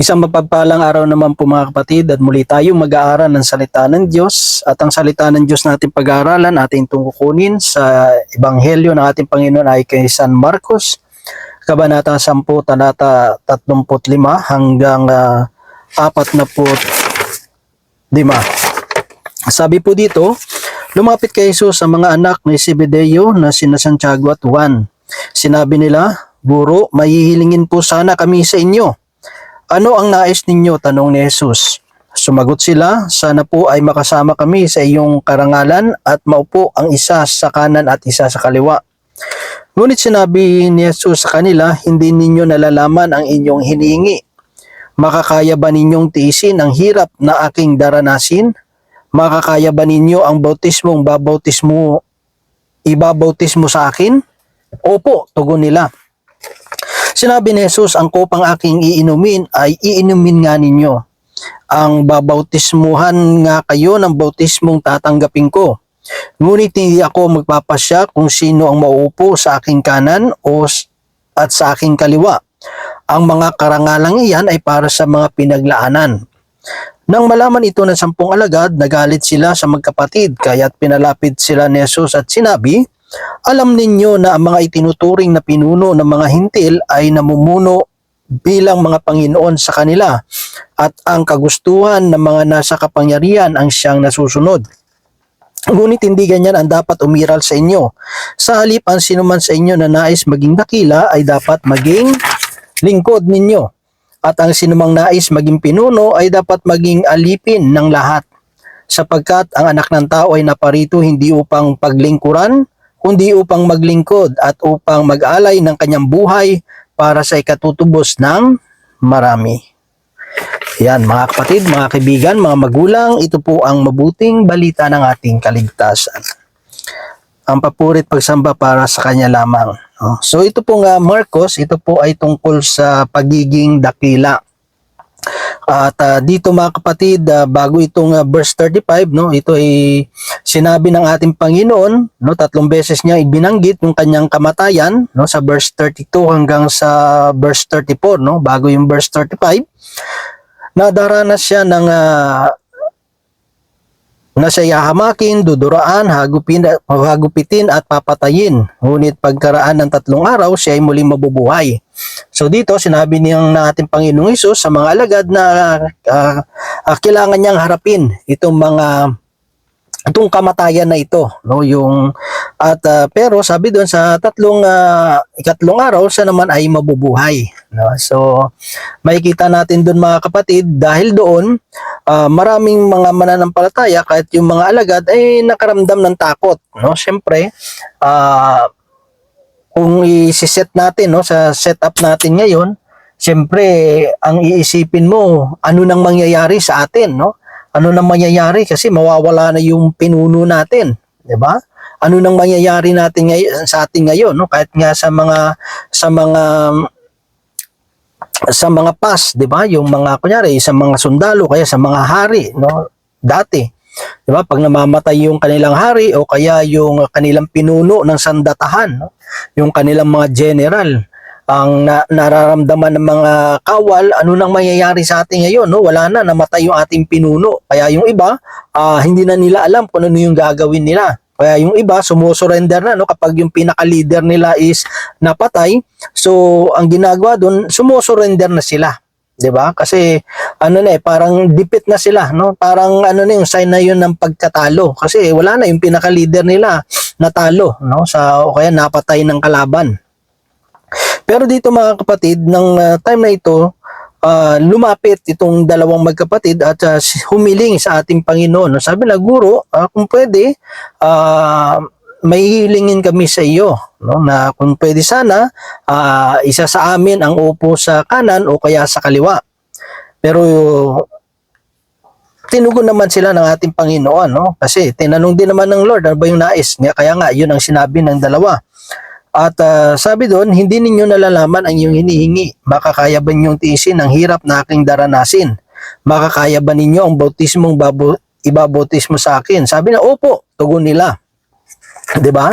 Isang mapagpalang araw naman po mga kapatid at muli tayo mag-aaral ng salita ng Diyos at ang salita ng Diyos natin pag-aaralan ating tungkukunin sa Ebanghelyo ng ating Panginoon ay kay San Marcos Kabanata 10 talata 35 hanggang uh, 45. Sabi po dito, lumapit kay Jesus sa mga anak ni Zebedeo na sina Santiago at Juan. Sinabi nila, Guro, mahihilingin po sana kami sa inyo. Ano ang nais ninyo? Tanong ni Jesus. Sumagot sila, sana po ay makasama kami sa iyong karangalan at maupo ang isa sa kanan at isa sa kaliwa. Ngunit sinabi ni Jesus sa kanila, hindi ninyo nalalaman ang inyong hinihingi. Makakaya ba ninyong tiisin ang hirap na aking daranasin? Makakaya ba ninyo ang bautismong babautismo, ibabautismo sa akin? Opo, tugon nila. Sinabi ni Jesus, ang kopang aking iinumin ay iinumin nga ninyo. Ang babautismuhan nga kayo ng bautismong tatanggapin ko. Ngunit hindi ako magpapasya kung sino ang mauupo sa aking kanan o at sa aking kaliwa. Ang mga karangalang iyan ay para sa mga pinaglaanan. Nang malaman ito ng sampung alagad, nagalit sila sa magkapatid, kaya't pinalapit sila ni Jesus at sinabi, Alam ninyo na ang mga itinuturing na pinuno ng mga hintil ay namumuno bilang mga Panginoon sa kanila at ang kagustuhan ng mga nasa kapangyarihan ang siyang nasusunod. Ngunit hindi ganyan ang dapat umiral sa inyo. Sa halip ang sinuman sa inyo na nais maging dakila ay dapat maging lingkod ninyo. At ang sinumang nais maging pinuno ay dapat maging alipin ng lahat. Sapagkat ang anak ng tao ay naparito hindi upang paglingkuran, kundi upang maglingkod at upang mag-alay ng kanyang buhay para sa ikatutubos ng marami. Yan mga kapatid, mga kaibigan, mga magulang, ito po ang mabuting balita ng ating kaligtasan. Ang papurit pagsamba para sa kanya lamang. no? So ito po nga Marcos, ito po ay tungkol sa pagiging dakila. At ah, dito mga kapatid, ah, bago itong ah, verse 35, no, ito ay sinabi ng ating Panginoon, no, tatlong beses niya ibinanggit yung kanyang kamatayan, no, sa verse 32 hanggang sa verse 34, no, bago yung verse 35 nadaranas siya ng ah, na siya hamakin, duduraan, hagupin, hagupitin at papatayin. Ngunit pagkaraan ng tatlong araw, siya ay muling mabubuhay. So dito, sinabi niyang na ating Panginoong Isus sa mga alagad na ah, ah, kailangan niyang harapin itong mga itong kamatayan na ito no? Yung at ah, pero sabi doon sa tatlong ah, ikatlong araw siya naman ay mabubuhay no? So makikita natin doon mga kapatid dahil doon ah, maraming mga mananampalataya kahit yung mga alagad ay nakaramdam ng takot no? Syempre ah kung i-set natin no sa setup natin ngayon syempre ang iisipin mo ano nang mangyayari sa atin no ano nang mangyayari kasi mawawala na yung pinuno natin, 'di ba? Ano nang mangyayari natin ngayon sa atin ngayon, no? Kahit nga sa mga sa mga sa mga pas, 'di ba? Yung mga kunyari sa mga sundalo kaya sa mga hari, no? Dati, 'di ba? Pag namamatay yung kanilang hari o kaya yung kanilang pinuno ng sandatahan, no? Yung kanilang mga general, ang na, nararamdaman ng mga kawal, ano nang mangyayari sa atin ngayon, no? Wala na, namatay yung ating pinuno. Kaya yung iba, ah, hindi na nila alam kung ano yung gagawin nila. Kaya yung iba, sumusurrender na, no? Kapag yung pinaka-leader nila is napatay, so ang ginagawa doon, sumusurrender na sila. 'Di ba? Kasi ano na eh, parang dipit na sila, no? Parang ano na yung sign na yun ng pagkatalo kasi wala na yung pinaka-leader nila natalo, no? Sa o kaya napatay ng kalaban. Pero dito mga kapatid, ng uh, time na ito, ah, lumapit itong dalawang magkapatid at ah, si- humiling sa ating Panginoon. Sabi na, Guro, ah, kung pwede, ah, may hilingin kami sa iyo no na kung pwede sana ah, isa sa amin ang upo sa kanan o kaya sa kaliwa pero tinugon naman sila ng ating Panginoon no kasi tinanong din naman ng Lord ano ba yung nais Nga- kaya nga yun ang sinabi ng dalawa at ah, sabi doon, hindi ninyo nalalaman ang iyong hinihingi. Makakaya ba ninyong tiisin ang hirap na aking daranasin? Makakaya ba ninyo ang bautismong babo, ibabautismo sa akin? Sabi na, opo, tugon nila. 'Di ba?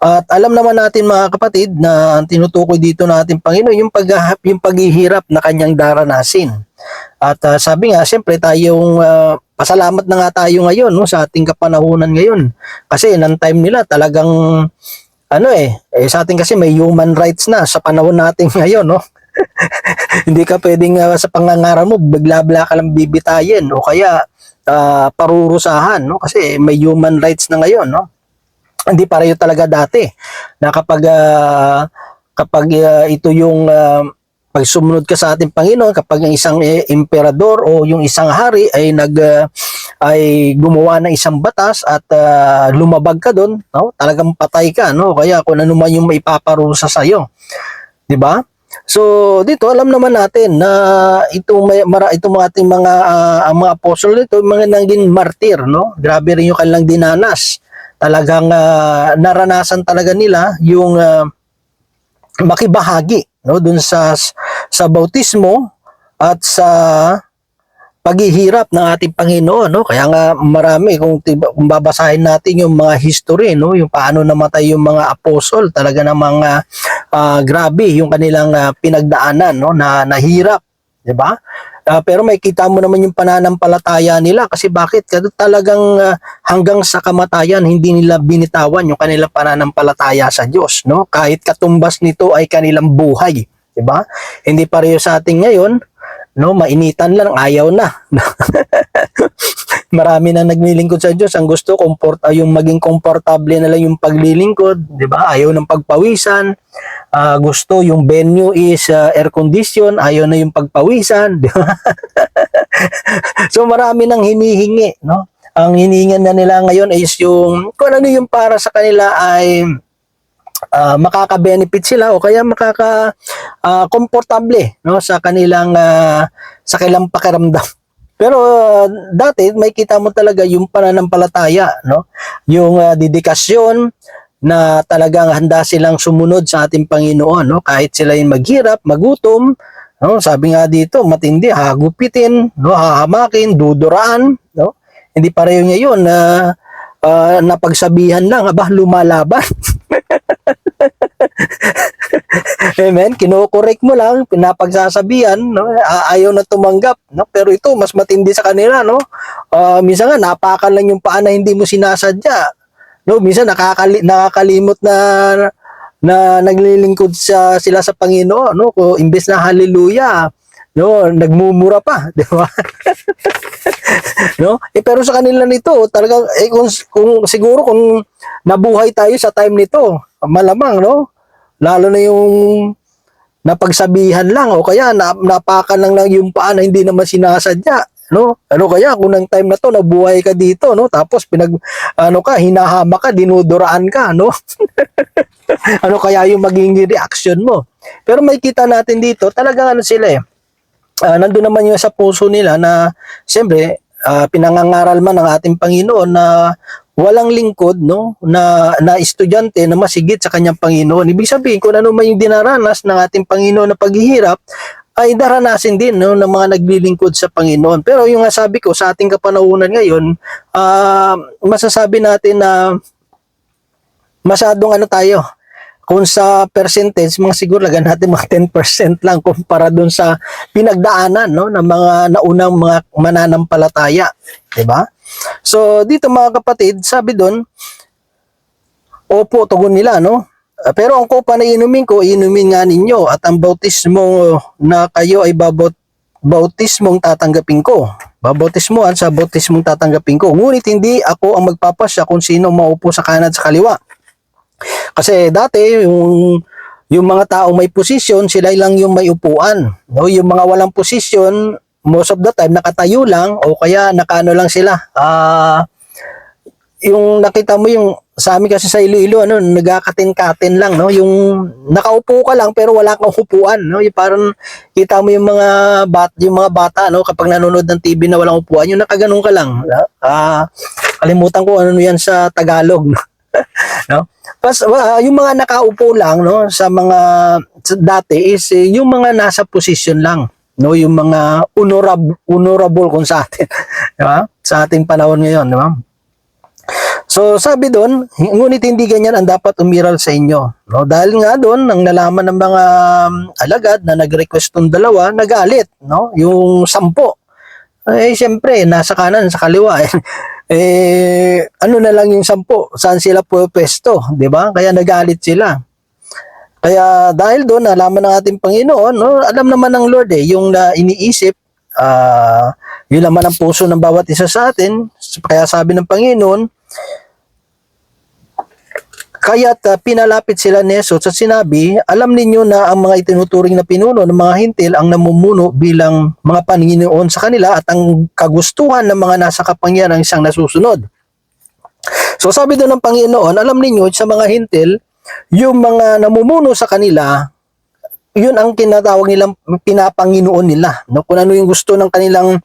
At alam naman natin mga kapatid na ang tinutukoy dito ng ating Panginoon yung pag yung paghihirap na kanyang daranasin. At ah, sabi nga, siyempre tayong ah, pasalamat na nga tayo ngayon no, sa ating kapanahunan ngayon. Kasi ng time nila talagang ano eh, eh sa atin kasi may human rights na sa panahon natin ngayon, no? Hindi ka pwedeng ah, sa pangangaral mo, bigla-bla ka lang bibitayin o kaya ah, parurusahan, no? Kasi may human rights na ngayon, no? Hindi pareho talaga dati na kapag ah, kapag ah, ito yung ah, pag sumunod ka sa ating Panginoon, kapag yung isang eh, emperador o yung isang hari ay nag ah, ay gumawa ng isang batas at ah, lumabag ka doon, no? Talagang patay ka, no? Kaya kung ano man yung maipaparusa sa iyo. 'Di ba? So dito alam naman natin na itong may mara itong mga ating mga ang mga apostol dito mga naging martir no grabe rin yung kanilang dinanas talagang ah, naranasan talaga nila yung ah, makibahagi no dun sa sa bautismo at sa paghihirap ng ating Panginoon no? Kaya nga marami kung, kung babasahin natin yung mga history no? Yung paano namatay yung mga apostol talaga ng mga ah, grabe yung kanilang ah, pinagdaanan no? Na nahirap di ba? Ah, pero may kita mo naman yung pananampalataya nila kasi bakit? Kasi talagang ah, hanggang sa kamatayan hindi nila binitawan yung kanilang pananampalataya sa Diyos no? Kahit katumbas nito ay kanilang buhay di ba? Hindi pareho sa atin ngayon no? Mainitan lang ayaw na marami na naglilingkod sa Diyos. Ang gusto comport ah, yung maging komportable na lang yung paglilingkod di ba? Ayaw ng pagpawisan. Ah, gusto yung venue is ah, air condition ayaw na yung pagpawisan di ba? So marami nang hinihingi no? Ang hinihingan na nila ngayon is yung kung ano yung para sa kanila ay ah, makaka-benefit sila o kaya makaka ah, komportable no? Sa kanilang ah, sa kanilang pakiramdam. Pero ah, dati may kita mo talaga yung pananampalataya no, yung ah, dedikasyon na talagang handa silang sumunod sa ating Panginoon no? Kahit sila yung maghirap, magutom, no? Sabi nga dito matindi hagupitin, no? Hahamakin, duduraan, no? Hindi pareho ngayon na ah, napagsabihan lang aba lumalaban. Amen. Kino-correct mo lang, pinapagsasabihan, no? A- Ayaw na tumanggap, no? Pero ito mas matindi sa kanila, no? Ah, minsan nga napakan lang yung paa na hindi mo sinasadya. No, minsan nakakali nakakalimot na na naglilingkod sa sila sa Panginoon, no? Kung imbes na hallelujah, no, nagmumura pa, di ba? no? Eh pero sa kanila nito, talagang eh kung, kung siguro kung nabuhay tayo sa time nito, malamang, no? Lalo na yung napagsabihan lang o kaya na, napakan lang lang yung paa na hindi naman sinasadya no? Ano kaya kung ng time na to nabuhay ka dito no? Tapos pinag ano ka hinahama ka dinuduraan ka no? Ano kaya yung magiging reaction mo? Pero may kita natin dito talagang ano sila eh Ah, nandun naman yung sa puso nila na siyempre ah, pinangangaral man ng ating Panginoon na walang lingkod no na na estudyante na masigit sa kanyang Panginoon. Ibig sabihin kung ano man yung dinaranas ng ating Panginoon na paghihirap ay daranasin din no ng mga naglilingkod sa Panginoon. Pero yung nga sabi ko sa ating kapanahunan ngayon, ah, masasabi natin na masyadong ano tayo, kung sa percentage, mga siguro lagan natin mga 10% lang kumpara dun sa pinagdaanan no, ng mga naunang mga mananampalataya. 'di ba? So, dito mga kapatid, sabi doon, opo, tugon nila, no? Pero ang kopa na inumin ko, inumin nga ninyo at ang bautismo na kayo ay babot bautismong tatanggapin ko. Babautismoan sa bautismong tatanggapin ko. Ngunit hindi ako ang magpapasya kung sino maupo sa kanan at sa kaliwa. Kasi dati yung yung mga taong may posisyon, sila lang yung may upuan. No, yung mga walang posisyon, most of the time nakatayo lang o kaya nakaano lang sila. Ah yung nakita mo yung sa amin kasi sa Iloilo ano nagkakatin-katin lang no? Yung nakaupo ka lang pero wala kang upuan no? Yung parang kita mo yung mga bat yung mga bata no? Kapag nanonood ng TV na walang upuan yung nakaganon ka lang ah kalimutan ko ano yan sa Tagalog no? No? Pas, ah, yung mga nakaupo lang no? Sa mga sa dati is eh, yung mga nasa position lang no yung mga honorable honorable kung sa atin di sa ating panahon ngayon di ba So sabi doon, ngunit hindi ganyan ang dapat umiral sa inyo. No? Dahil nga doon, nang nalaman ng mga um, alagad na nag-request ng dalawa, nagalit. No? Yung sampo. Eh, siyempre, nasa kanan, sa kaliwa. Eh, eh, ano na lang yung sampu? Saan sila pwesto? Ba? Kaya nagalit sila. Kaya dahil doon, nalaman ng ating Panginoon, no, alam naman ng Lord eh, yung na iniisip, ah, yun naman ang puso ng bawat isa sa atin. Kaya sabi ng Panginoon, kaya pinalapit sila ni Jesus at sinabi, alam ninyo na ang mga itinuturing na pinuno ng mga hintil ang namumuno bilang mga Panginoon sa kanila at ang kagustuhan ng mga nasa kapangyarihan isang nasusunod. So sabi doon ng Panginoon, alam ninyo sa mga hintil, yung mga namumuno sa kanila, yun ang tinatawag nilang pinapanginoon nila. No? Kung ano yung gusto ng kanilang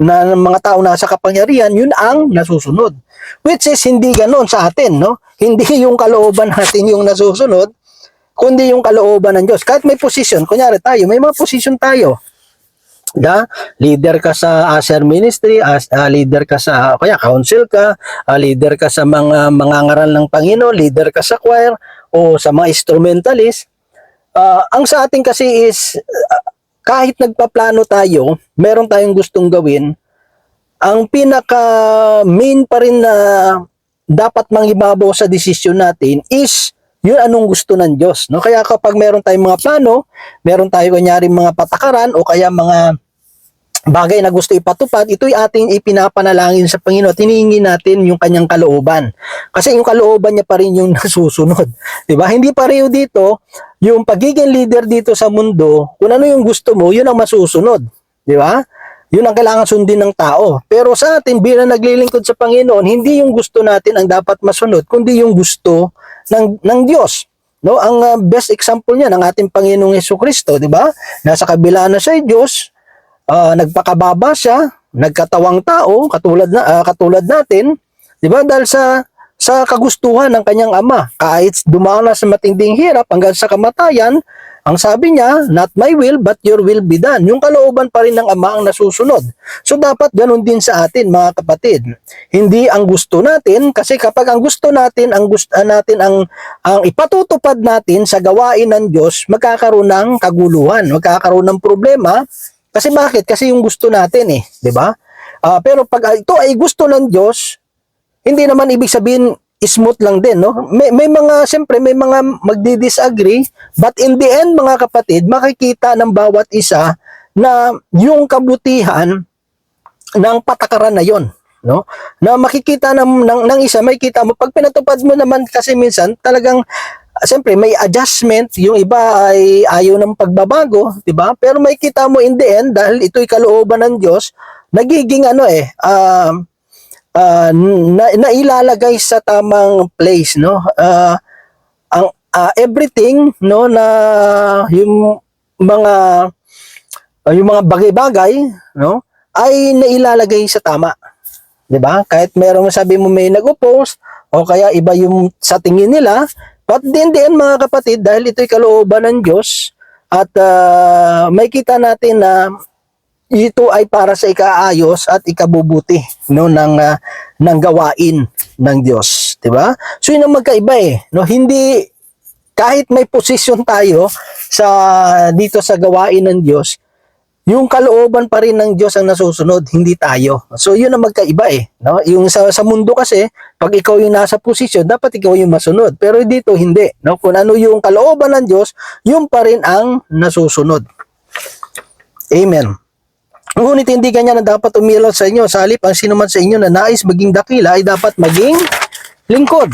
na ng mga tao nasa kapangyarihan, yun ang nasusunod. Which is hindi ganoon sa atin, no? Hindi yung kalooban natin yung nasusunod, kundi yung kalooban ng Diyos. Kahit may position, kunyari tayo, may mga position tayo. Da, leader ka sa Aser Ministry, as ah, leader ka sa kaya council ka, ah, leader ka sa mga mga ngaral ng Panginoon, leader ka sa choir o sa mga instrumentalist. Ah, ang sa atin kasi is ah, kahit nagpaplano tayo, meron tayong gustong gawin, ang pinaka main pa rin na dapat mangibabaw sa desisyon natin is yun anong gusto ng Diyos. No? Kaya kapag meron tayong mga plano, meron tayo kunyari mga patakaran o kaya mga bagay na gusto ipatupad, ito'y ating ipinapanalangin sa Panginoon. Tinihingi natin yung kanyang kalooban. Kasi yung kalooban niya pa rin yung nasusunod. 'Di ba? Hindi pareho dito yung pagiging leader dito sa mundo, kung ano yung gusto mo, yun ang masusunod. 'Di ba? Yun ang kailangan sundin ng tao. Pero sa atin, bilang naglilingkod sa Panginoon, hindi yung gusto natin ang dapat masunod, kundi yung gusto ng, ng Diyos. No, ang uh, best example niya ng ating Panginoong Hesus Kristo, 'di ba? Nasa kabila na siya Diyos, ah, nagpakababa siya, nagkatawang tao katulad na ah, katulad natin, 'di ba? Dahil sa sa kagustuhan ng kanyang ama, kahit dumanas sa matinding hirap hanggang sa kamatayan, ang sabi niya, not my will but your will be done. Yung kalooban pa rin ng ama ang nasusunod. So dapat ganun din sa atin mga kapatid. Hindi ang gusto natin kasi kapag ang gusto natin, ang gusto natin ang ang ipatutupad natin sa gawain ng Diyos, magkakaroon ng kaguluhan, magkakaroon ng problema. Kasi bakit? Kasi yung gusto natin eh, 'di ba? Ah, pero pag ito ay gusto ng Diyos, hindi naman ibig sabihin smooth lang din, no? May, may mga, siyempre, may mga magdi-disagree, but in the end, mga kapatid, makikita ng bawat isa na yung kabutihan ng patakaran na yon no? Na makikita ng, ng, ng isa, makikita mo, pag pinatupad mo naman kasi minsan, talagang, siyempre, may adjustment, yung iba ay ayaw ng pagbabago, di ba? Pero makikita mo in the end, dahil ito'y kalooban ng Diyos, nagiging ano eh, um, uh, na, nailalagay sa tamang place no? Uh, ang uh, everything no na yung mga uh, yung mga bagay-bagay no ay nailalagay sa tama 'di ba? Kahit merong sabi mo may nag-oppose o kaya iba yung sa tingin nila but din din mga kapatid dahil ito'y kalooban ng Diyos at uh, may kita natin na ito ay para sa ikaayos at ikabubuti no ng uh, ng gawain ng Diyos, 'di ba? So yun ang magkaiba eh, no? Hindi kahit may posisyon tayo sa dito sa gawain ng Diyos, yung kalooban pa rin ng Diyos ang nasusunod, hindi tayo. So yun ang magkaiba eh, no? Yung sa, sa mundo kasi, pag ikaw yung nasa posisyon, dapat ikaw yung masunod. Pero dito hindi, no? Kung ano yung kalooban ng Diyos, yun pa rin ang nasusunod. Amen. Ngunit hindi ganyan na dapat umilaw sa inyo. Sa halip, ang sino man sa inyo na nais maging dakila ay dapat maging lingkod.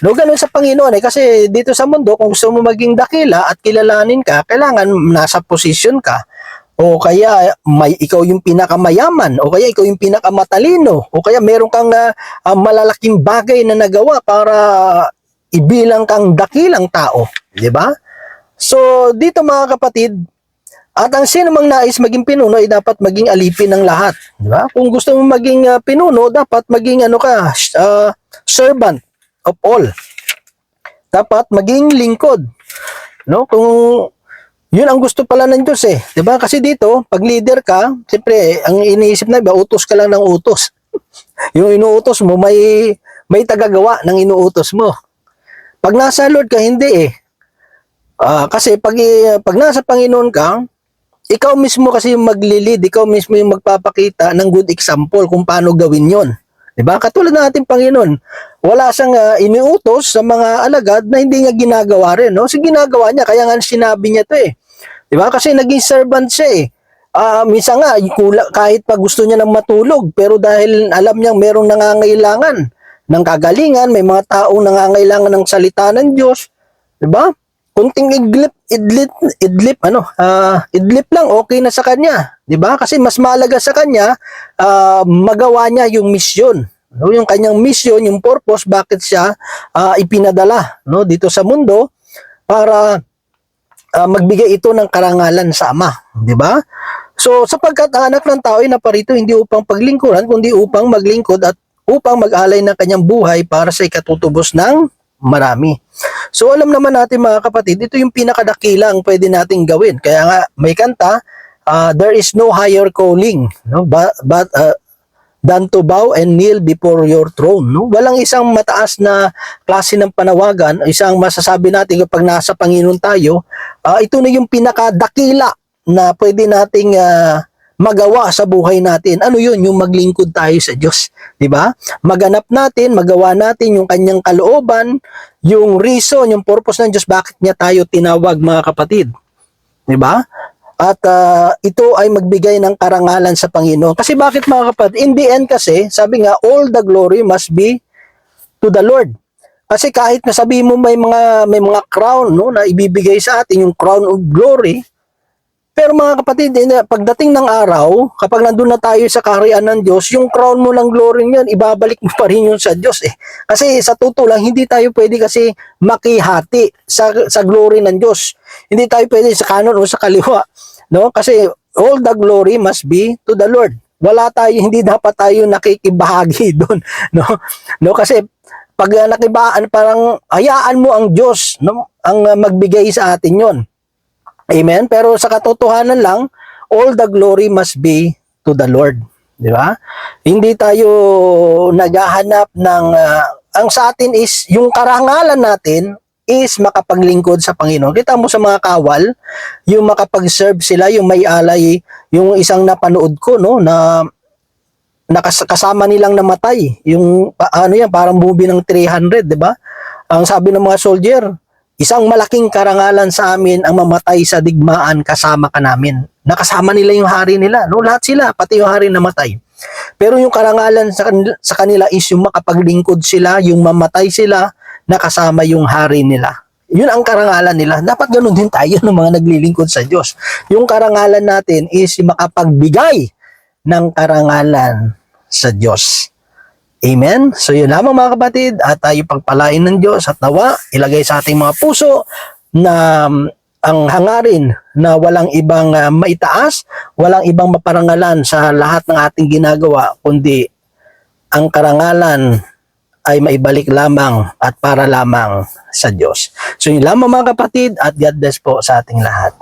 No, ganun sa Panginoon eh. Kasi dito sa mundo, kung gusto mo maging dakila at kilalanin ka, kailangan nasa posisyon ka. O kaya may ikaw yung pinakamayaman, o kaya ikaw yung pinakamatalino, o kaya meron kang uh, uh, malalaking bagay na nagawa para ibilang kang dakilang tao, 'di ba? So dito mga kapatid, at ang sino mang nais maging pinuno ay dapat maging alipin ng lahat, di ba? Kung gusto mo maging uh, pinuno, dapat maging ano ka, uh, servant of all. Dapat maging lingkod. No? Kung yun ang gusto pala ng Diyos eh. ba? Kasi dito, pag leader ka, siyempre ang iniisip na iba, utos ka lang ng utos. yung inuutos mo may may tagagawa ng inuutos mo. Pag nasa Lord ka hindi eh. Uh, kasi pag pag nasa Panginoon ka, ikaw mismo kasi yung maglilid, ikaw mismo yung magpapakita ng good example kung paano gawin yon. 'Di ba? Katulad ng ating Panginoon, wala siyang ah, iniutos sa mga alagad na hindi niya ginagawa rin, no? So ginagawa niya kaya nga sinabi niya 'to eh. 'Di ba? Kasi naging servant siya eh. Ah, minsan nga kahit pa gusto niya nang matulog, pero dahil alam niyang merong nangangailangan ng kagalingan, may mga taong nangangailangan ng salita ng Diyos, 'di ba? Kunting idlip, idlip, idlip ano, ah, idlip lang okay na sa kanya, 'di ba? Kasi mas mahalaga sa kanya ah, magawa niya yung misyon. No, yung kanyang mission, yung purpose bakit siya ah, ipinadala no dito sa mundo para ah, magbigay ito ng karangalan sa Ama, 'di ba? So sapagkat ang anak ng tao ay naparito hindi upang paglingkuran kundi upang maglingkod at upang mag-alay ng kanyang buhay para sa ikatutubos ng marami. So alam naman natin mga kapatid, ito yung pinakadakilang pwede nating gawin. Kaya nga may kanta, ah, there is no higher calling, no? But, but ah, than to bow and kneel before your throne. No? Walang isang mataas na klase ng panawagan, isang masasabi natin kapag nasa Panginoon tayo, ah, ito na yung pinakadakila na pwede nating ah, magawa sa buhay natin. Ano yun? Yung maglingkod tayo sa Diyos. 'di ba? Maganap natin, magawa natin yung kanyang kalooban, yung reason, yung purpose ng Diyos bakit niya tayo tinawag mga kapatid. ba? At ah, ito ay magbigay ng karangalan sa Panginoon. Kasi bakit mga kapatid? In the end kasi, sabi nga, all the glory must be to the Lord. Kasi kahit na sabi mo may mga may mga crown no na ibibigay sa atin yung crown of glory, pero mga kapatid, eh, pagdating ng araw, kapag nandun na tayo sa kaharian ng Diyos, yung crown mo ng glory niyan, ibabalik mo pa rin yun sa Diyos eh. Kasi sa totoo lang, hindi tayo pwede kasi makihati sa, sa glory ng Diyos. Hindi tayo pwede sa kanon o sa kaliwa. No? Kasi all the glory must be to the Lord. Wala tayo, hindi dapat tayo nakikibahagi doon. No? No? Kasi pag uh, nakibaan, parang hayaan mo ang Diyos no? ang uh, magbigay sa atin yon. Amen? Pero sa katotohanan lang, all the glory must be to the Lord. Di ba? Hindi tayo naghahanap ng... ah, ang sa atin is, yung karangalan natin is makapaglingkod sa Panginoon. Kita mo sa mga kawal, yung makapag-serve sila, yung may alay, yung isang napanood ko, no, na nakas- kasama nilang namatay. Yung, ano yan, parang movie ng 300, di ba? Ang sabi ng mga soldier, Isang malaking karangalan sa amin ang mamatay sa digmaan kasama ka namin. Nakasama nila yung hari nila. No? Lahat sila, pati yung hari namatay. Pero yung karangalan sa kanila, sa kanila is yung makapaglingkod sila, yung mamatay sila, nakasama yung hari nila. Yun ang karangalan nila. Dapat ganun din tayo ng mga naglilingkod sa Diyos. Yung karangalan natin is makapagbigay ng karangalan sa Diyos. Amen? So yun lamang mga kapatid at tayo pagpalain ng Diyos at nawa ilagay sa ating mga puso na um, ang hangarin na walang ibang uh, maitaas, walang ibang maparangalan sa lahat ng ating ginagawa kundi ang karangalan ay maibalik lamang at para lamang sa Diyos. So yun lamang mga kapatid at God bless po sa ating lahat.